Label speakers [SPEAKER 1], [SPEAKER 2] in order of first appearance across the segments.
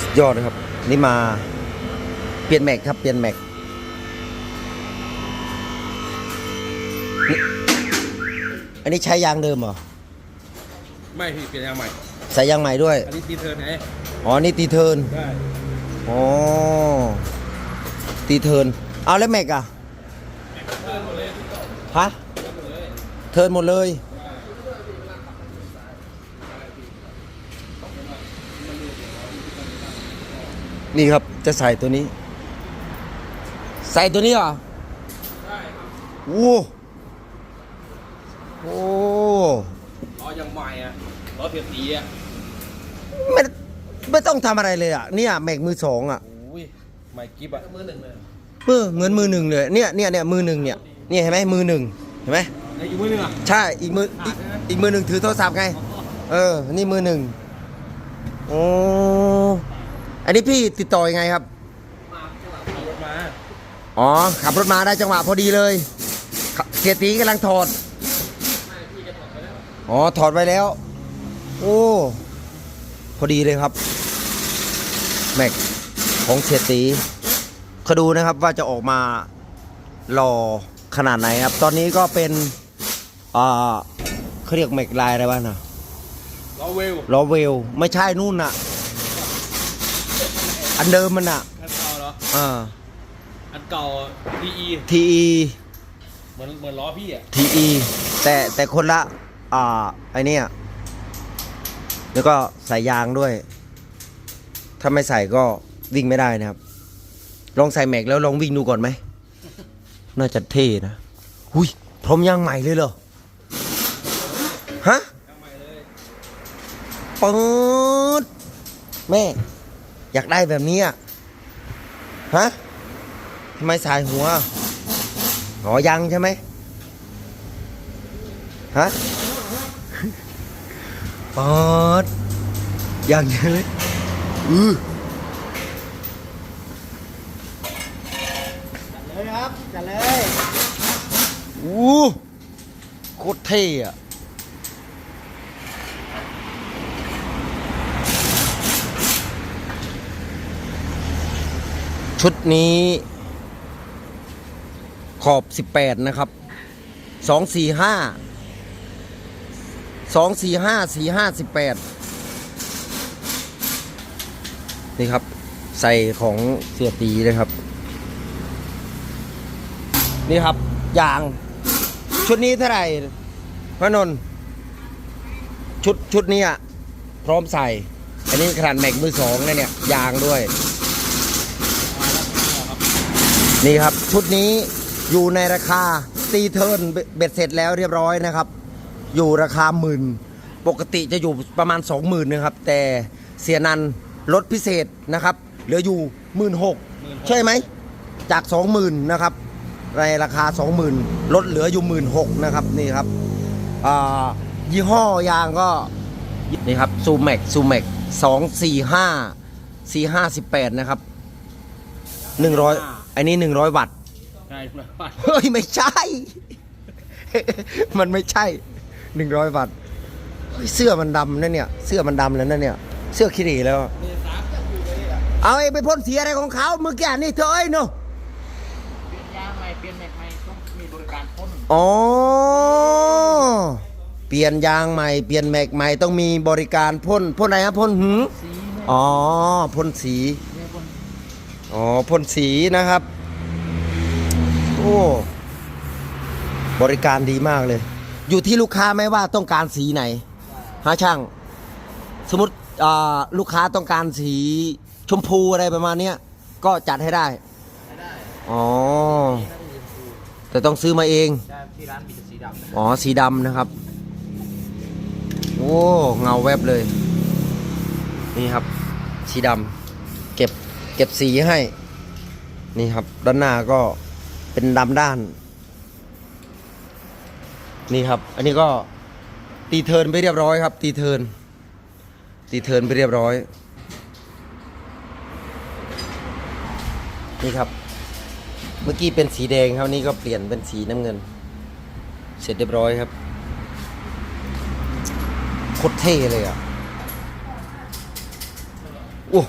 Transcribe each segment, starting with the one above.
[SPEAKER 1] สุดยอดนะครับ นี่มาเปลี่ยนแม็กครับ เปลี่ยนแม็กนี่อันนี้ใช้ยางเดิมเหรอ
[SPEAKER 2] ไม่พี่เปลี่ยนยางใหม่
[SPEAKER 1] ใส่ยางใหม่ด้วย
[SPEAKER 2] อันนี้ตีเทิร์นไง
[SPEAKER 1] อ๋อ นี่ตีเทิร์น
[SPEAKER 2] ได้
[SPEAKER 1] อ๋อตีเทิร์นเอาแล้วแม็กอะฮะ เทิร์นหมดเลย นี่ครับจะใส่ตัวนี้ ใส่ตัวนี้เหรอโอ้โอ้
[SPEAKER 2] ล้อยังใหม่อะล้อเทียมตีอะ
[SPEAKER 1] ไม่ไม่ต้องทำอะไรเลยอะเนี่ยแม็กมือสองอะ
[SPEAKER 2] โอ้ยใหม่กิฟอะมือหนึ่งเลย
[SPEAKER 1] เออเหมือนมือหนึ่งเลยเนี่ยเนี่ยเนี่ยมือหนึ่งเนี่ยเนี่ยเห็นไหมมือหนึ่งเห็นไหม
[SPEAKER 2] ในอีกมือหนึ่งอะ
[SPEAKER 1] ใช่อีกมืออีกอีกมือหนึ่งถือโทรศัพท์ไง เออ นี่มือหนึ่งโอ้ อันนี้พี่ติดต่อยังไงครับ
[SPEAKER 2] เอารถมา
[SPEAKER 1] อ๋อ ขับรถมาได้จังหวะพอดีเลยขับเสียตีกำลังถอด อ๋อ ถอดไว้แล้ว โอ้ พอดีเลยครับ แม็กของเสียตีเขาดูนะครับว่าจะออกมาหล่อขนาดไหนครับ ตอนนี้ก็เป็นอ่าเขาเรียกแม็กลายอะไรบ้างนะ
[SPEAKER 2] ล้อเวล
[SPEAKER 1] ล้อเวล ไม่ใช่นู่นน่ะ อันเดิมมันน่ะ
[SPEAKER 2] อันเก่าเหรอ
[SPEAKER 1] อ่า
[SPEAKER 2] อันเก่า DE
[SPEAKER 1] TE
[SPEAKER 2] เหมือนเหมือนล้อพี่อะ
[SPEAKER 1] TE แต่แต่คนละ อ่าไอเนี้ยแล้วก็ใส่ยางด้วย ถ้าไม่ใส่ก็วิ่งไม่ได้นะครับ ลองใส่แม็กแล้วลองวิ่งดูก่อนไหม น่าจะเท่นะหุยพร้อมยางใหม่เลยเหรอ ฮะเปิดแม่ อยากได้แบบนี้อะฮะทำไมสายหัวอ๋อยังใช่ไหมฮะปอดยังใช่ไหมอือ
[SPEAKER 3] เลยครับจัดเลย
[SPEAKER 1] อู้โคตรเท่อะ ชุดนี้ขอบ 18 นะครับ 2 4 5 2 4 5 4 5 18 นี่ครับ ใส่ของเสียตีเลยครับ นี่ครับ ยาง ชุดนี้เท่าไหร่พระนนท์ชุดชุดนี้อะพร้อมใส่ อันนี้ขนาดแม็กมือสองนะเนี่ย ยางด้วย นี่ครับ ชุดนี้อยู่ในราคาตีเทิร์นเบ็ดเสร็จแล้วเรียบร้อยนะครับ อยู่ราคาหมื่นปกติจะอยู่ประมาณ 20,000นะครับ แต่เสียนันลดพิเศษนะครับ เหลืออยู่หมื่นหกใช่ไหม จาก 20,000นะครับ ในราคา 20,000 ลดเหลืออยู่16,000นะครับนี่ครับอ่ายี่ห้อยางก็นี่ครับซูแม็กซูแม็กสองสี่ห้าสี่ห้าสิบแปดนะครับหนึ่งร้อย อันนี้หนึ่งร้อยวัตต์
[SPEAKER 2] ใช่
[SPEAKER 1] เฮ้ยไม่ใช่ มันไม่ใช่หนึ่งร้อยวัตต์เฮ้ยเสื้อมันดำนะเนี่ย เสื้อมันดำแล้วนะเนี่ย เสื้อขี้เหร่แล้วเอาไอ้ไปพ่นสีอะไรของเขาเมื่อกี้นี่เธอเอ้ยเนาะ
[SPEAKER 3] เปลี่ยนยางใหม่เปลี่ยนแม็กใหม่ต้องมีบริการพ่น
[SPEAKER 1] อ๋อเปลี่ยนยางใหม่เปลี่ยนแม็กใหม่ต้องมีบริการพ่นพ่นอะไรครับพ่นหืม
[SPEAKER 3] สีเนี่ย
[SPEAKER 1] อ๋อพ่นสี
[SPEAKER 3] เนี่ยพ่น
[SPEAKER 1] อ๋อพ่นสีนะครับ โอ้บริการดีมากเลย อยู่ที่ลูกค้าไหมว่าต้องการสีไหนฮะช่าง สมมติอ่าลูกค้าต้องการสีชมพูอะไรประมาณเนี้ยก็จัดให้ได้
[SPEAKER 3] ไม่ได้
[SPEAKER 1] อ๋อ
[SPEAKER 3] นี่น่าจะสีชมพู
[SPEAKER 1] แต่ต้องซื้อมาเอง
[SPEAKER 3] ใช่ที่ร้านมีแต่สีดำนะ
[SPEAKER 1] อ๋อ สีดำนะครับ โอ้ เงาแวบเลย นี่ครับ สีดำเก็บ เก็บสีให้ นี่ครับ ด้านหน้าก็เป็นดำด้าน นี่ครับ อันนี้ก็ตีเทินไปเรียบร้อยครับ ตีเทินตีเทินไปเรียบร้อย นี่ครับ เมื่อกี้เป็นสีแดงครับนี่ก็เปลี่ยนเป็นสีน้ำเงิน เสร็จเรียบร้อยครับโคตรเท่เลยอะ โอ้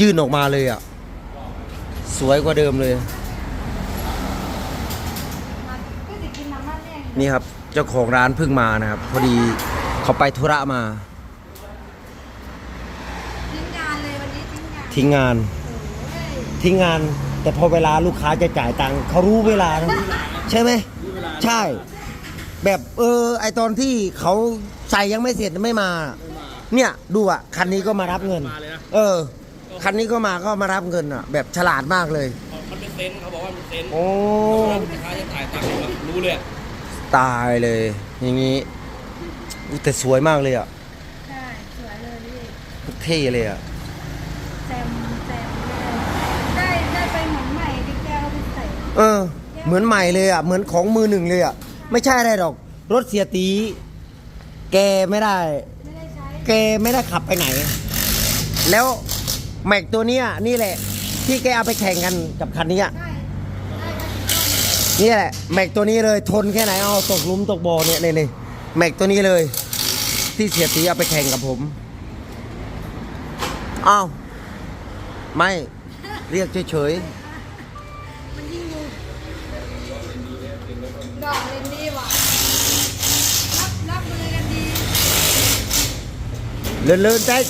[SPEAKER 1] ยื่นออกมาเลยอะ สวยกว่าเดิมเลย
[SPEAKER 4] ก็จะกินน้ำมันแน่
[SPEAKER 1] นี่ครับ เจ้าของร้านเพิ่งมานะครับ พอดีเขาไปธุระมา
[SPEAKER 4] ทิ้งงานเลยวันนี้ทิ้งงาน
[SPEAKER 1] ทิ้งงาน
[SPEAKER 4] โอ้ย
[SPEAKER 1] ทิ้งงาน แต่พอเวลาลูกค้าจะจ่ายตังค์เขารู้เวลานะใช่ไหม ใช่ แบบเออ ไอตอนที่เขาใส่ยังไม่เสร็จไม่มา เนี่ย ดูอะ คันนี้ก็มารับเงิน
[SPEAKER 2] มาเลยนะ
[SPEAKER 1] เออ คันนี้ก็มาก็มารับเงินอะ แบบฉลาดมากเลย
[SPEAKER 2] มันเป็นเซนส์เขาบอกว่ามันเป็นเซนส์
[SPEAKER 1] โอ้
[SPEAKER 2] ลูกค้าจะจ่ายตังค์เนี่ยรู้เลยอะ
[SPEAKER 1] ตายเลย อย่างนี้อุ๊ยแต่สวยมากเลยอะ
[SPEAKER 4] ใช่สวยเลยพี่
[SPEAKER 1] เท่เลยอะ
[SPEAKER 4] แซมแซมเลยได้ ได้ไปเหมือนใหม่ที่แกเอาไปใส่
[SPEAKER 1] เออ เหมือนใหม่เลยอะ เหมือนของมือหนึ่งเลยอะ ไม่ใช่อะไรหรอก รถเสียตี แกไม่ได้
[SPEAKER 4] ไม่ได้ใช้
[SPEAKER 1] แกไม่ได้ขับไปไหน แล้ว แม็กตัวเนี้ยนี่แหละ ที่แกเอาไปแข่งกันกับคันนี้อะ
[SPEAKER 4] ได้ได้ก็
[SPEAKER 1] นี่แหละแม็กตัวนี้เลยทนแค่ไหนเอาตกหลุมตกบ่อเนี่ยนี่นี่แม็กตัวนี้เลย ที่เสียตีเอาไปแข่งกับผมอ้าวไม่เรียกเฉย
[SPEAKER 4] มันยิ่งดูดอกเล่นดีว่ะรับรับมือกันดี
[SPEAKER 1] ๆเลื่อนเลื่อน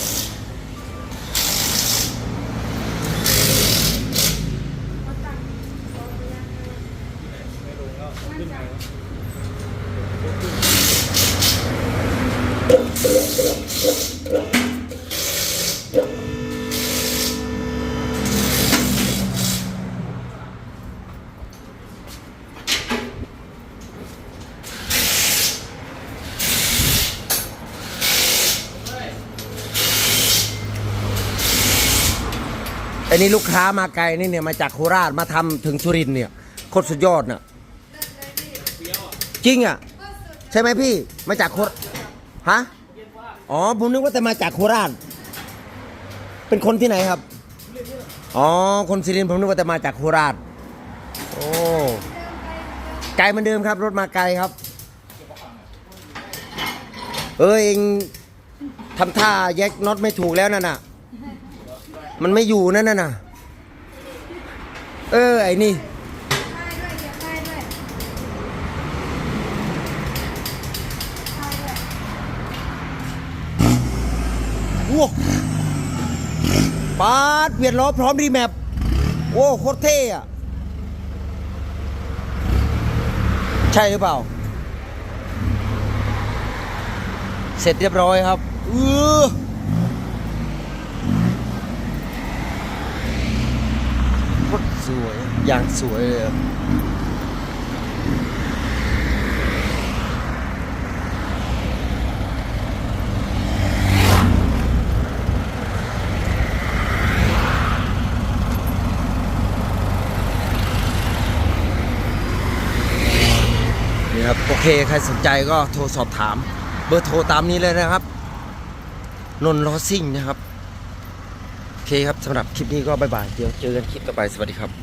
[SPEAKER 1] อันนี้ลูกค้ามาไกลนี่เนี่ยมาจากโคราชมาทำถึงสุรินทร์เนี่ยโคตรสุดยอดน่ะจริงอะ ใช่ไหมพี่ มาจากโคราชฮะ อ๋อ ผมนึกว่าแต่มาจากโคราช เป็นคนที่ไหนครับ อ๋อ คนสุรินทร์ผมนึกว่าแต่มาจากโคราช โอ้ ไกลเหมือนเดิมครับ รถมาไกลครับ เออเองทำท่าแยกน็อตไม่ถูกแล้วนั่นน่ะ มันไม่อยู่นั่นน่ะนะเออ ไอ้นี่
[SPEAKER 4] ได้ด้วยเก็บได้ด้วยได้ด้วย
[SPEAKER 1] ว้าวปาดเปลี่ยนล้อพร้อมรีแมปโอ้โคตรเท่อะใช่หรือเปล่า เสร็จเรียบร้อยครับเออโคตรสวย อย่างสวยเลย อะครับ โอเค ใครสนใจก็โทรสอบถาม เบอร์โทรตามนี้เลยนะครับ นนท์ลอซิ่งนะครับ โอเคครับสำหรับคลิปนี้ก็บายบาย เดี๋ยวเจอกันคลิปต่อไป สวัสดีครับ